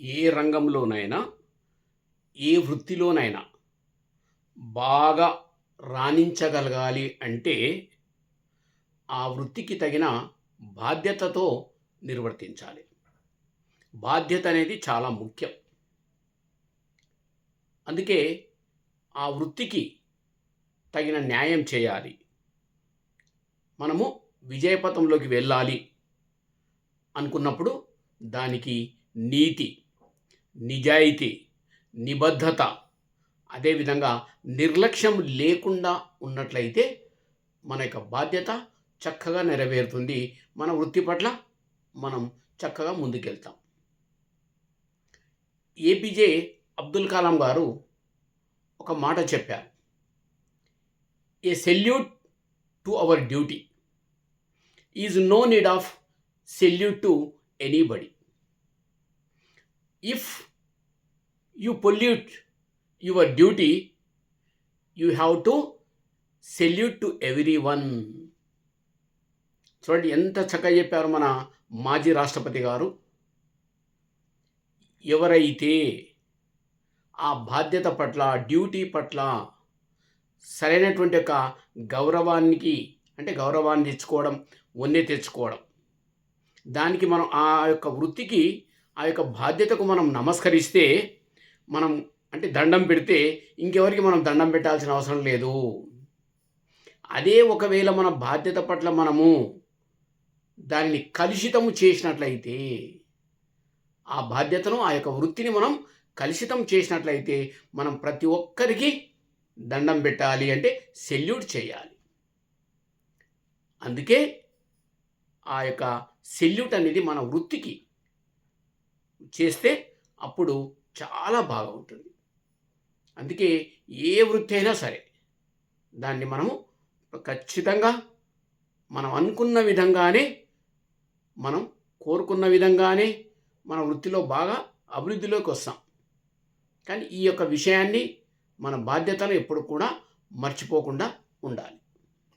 ఏ రంగంలోనైనా ఏ వృత్తిలోనైనా బాగా రాణించగలగాలి అంటే ఆ వృత్తికి తగిన బాధ్యతతో నిర్వర్తించాలి. బాధ్యత అనేది చాలా ముఖ్యం. అందుకే ఆ వృత్తికి తగిన న్యాయం చేయాలి. మనము విజయపథంలోకి వెళ్ళాలి అనుకున్నప్పుడు దానికి నీతి నిజాయితీ నిబద్ధత అదేవిధంగా నిర్లక్ష్యం లేకుండా ఉన్నట్లయితే మన యొక్క బాధ్యత చక్కగా నెరవేరుతుంది. మన వృత్తి పట్ల మనం చక్కగా ముందుకెళ్తాం. ఏపీజే అబ్దుల్ కలాం గారు ఒక మాట చెప్పారు. A salute to our duty is no need of salute to anybody. If you pollute your duty you have to salute to everyone చూడండి ఎంత చక్కగా చెప్పారు మన మాజీ రాష్ట్రపతి గారు. ఎవరైతే ఆ బాధ్యత పట్ల డ్యూటీ పట్ల సరైనటువంటి యొక్క గౌరవానికి అంటే గౌరవాన్ని తెచ్చుకోవడం వన్నె తెచ్చుకోవడం. దానికి మనం ఆ యొక్క వృత్తికి ఆ యొక్క బాధ్యతకు మనం నమస్కరిస్తే మనం అంటే దండం పెడితే ఇంకెవరికి మనం దండం పెట్టాల్సిన అవసరం లేదు. అదే ఒకవేళ మన బాధ్యత పట్ల మనము దాన్ని కలుషితము చేసినట్లయితే ఆ బాధ్యతను ఆ యొక్క వృత్తిని మనం కలుషితం చేసినట్లయితే మనం ప్రతి ఒక్కరికి దండం పెట్టాలి అంటే సెల్యూట్ చేయాలి. అందుకే ఆ యొక్క సెల్యూట్ అనేది మన వృత్తికి చేస్తే అప్పుడు చాలా బాగా ఉంటుంది. అందుకే ఏ వృత్తి అయినా సరే దాన్ని మనము ఖచ్చితంగా మనం అనుకున్న విధంగానే మనం కోరుకున్న విధంగానే మన వృత్తిలో బాగా అభివృద్ధిలోకి వస్తాం. కానీ ఈ యొక్క విషయాన్ని మన బాధ్యతను ఎప్పుడు కూడా మర్చిపోకుండా ఉండాలి.